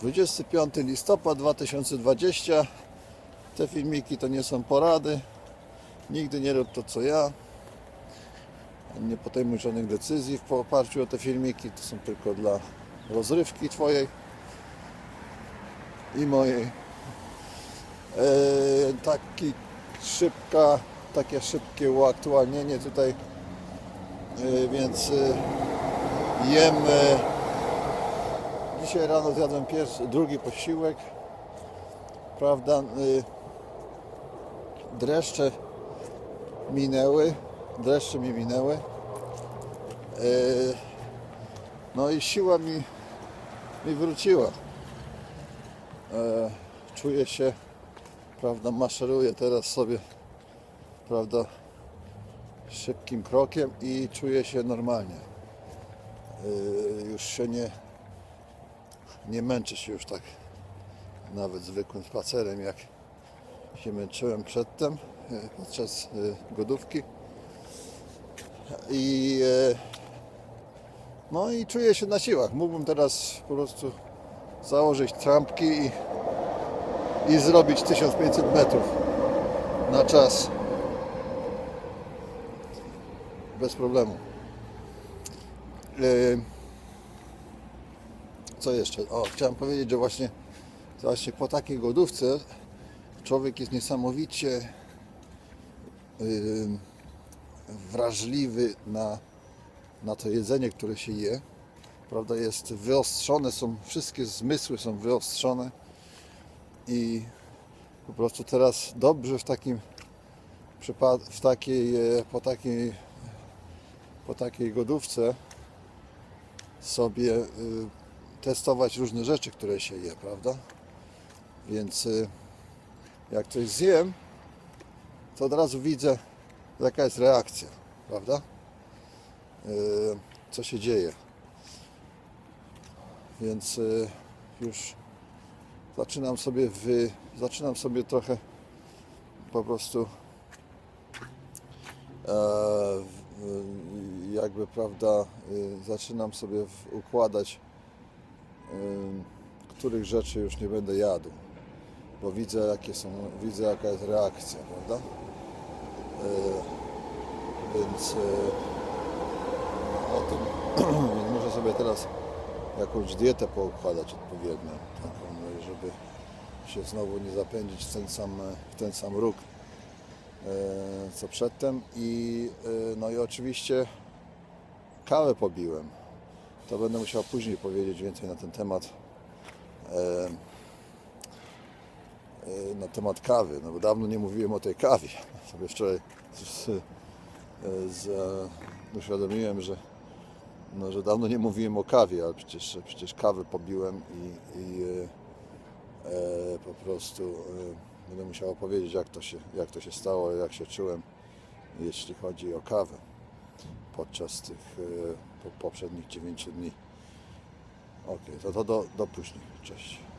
25 listopad 2020. Te filmiki to nie są porady. Nigdy nie rób to co ja. Nie podejmuj żadnych decyzji w oparciu o te filmiki. To są tylko dla rozrywki Twojej i mojej. E, taki szybka, takie szybkie uaktualnienie tutaj. E, więc e, jem. Dzisiaj rano zjadłem pierwszy, drugi posiłek. Prawda? E, dreszcze minęły. Dreszcze mi minęły. E, no i siła mi, mi wróciła. E, czuję się, prawda, maszeruję teraz sobie, prawda, szybkim krokiem i czuję się normalnie. E, już się nie, nie męczę się już tak nawet zwykłym spacerem, jak się męczyłem przedtem, e, podczas e, godówki. I e, no i czuję się na siłach. Mógłbym teraz po prostu założyć trampki i, i zrobić 1500 metrów na czas. Bez problemu. Co jeszcze? O, chciałem powiedzieć, że właśnie, właśnie po takiej głodówce człowiek jest niesamowicie ym, wrażliwy na, na to jedzenie, które się je. Prawda, jest wyostrzone, są wszystkie zmysły są wyostrzone i po prostu teraz dobrze w takim w takiej, e, po takiej po takiej godówce sobie y, testować różne rzeczy, które się je, prawda? Więc y, jak coś zjem, to od razu widzę, jaka jest reakcja, prawda? Y, Co się dzieje. Więc y, już zaczynam sobie wy, zaczynam sobie trochę po prostu e, jakby prawda zaczynam sobie układać których rzeczy już nie będę jadł bo widzę jakie są widzę jaka jest reakcja prawda Y, więc y, o tym muszę sobie teraz jakąś dietę poukładać odpowiednią, taką, no, żeby się znowu nie zapędzić w ten sam, w ten sam róg e, co przedtem i no i oczywiście kawę pobiłem. To będę musiał później powiedzieć więcej na ten temat. E, e, na temat kawy, no bo dawno nie mówiłem o tej kawie. Sobie wczoraj z, z, e, uświadomiłem, że no, że dawno nie mówiłem o kawie, ale przecież, przecież kawę pobiłem i, i e, po prostu e, będę musiał opowiedzieć, jak to, się, jak to się stało, jak się czułem, jeśli chodzi o kawę podczas tych e, po, poprzednich 9 dni. Ok, to, to do, do później. Cześć.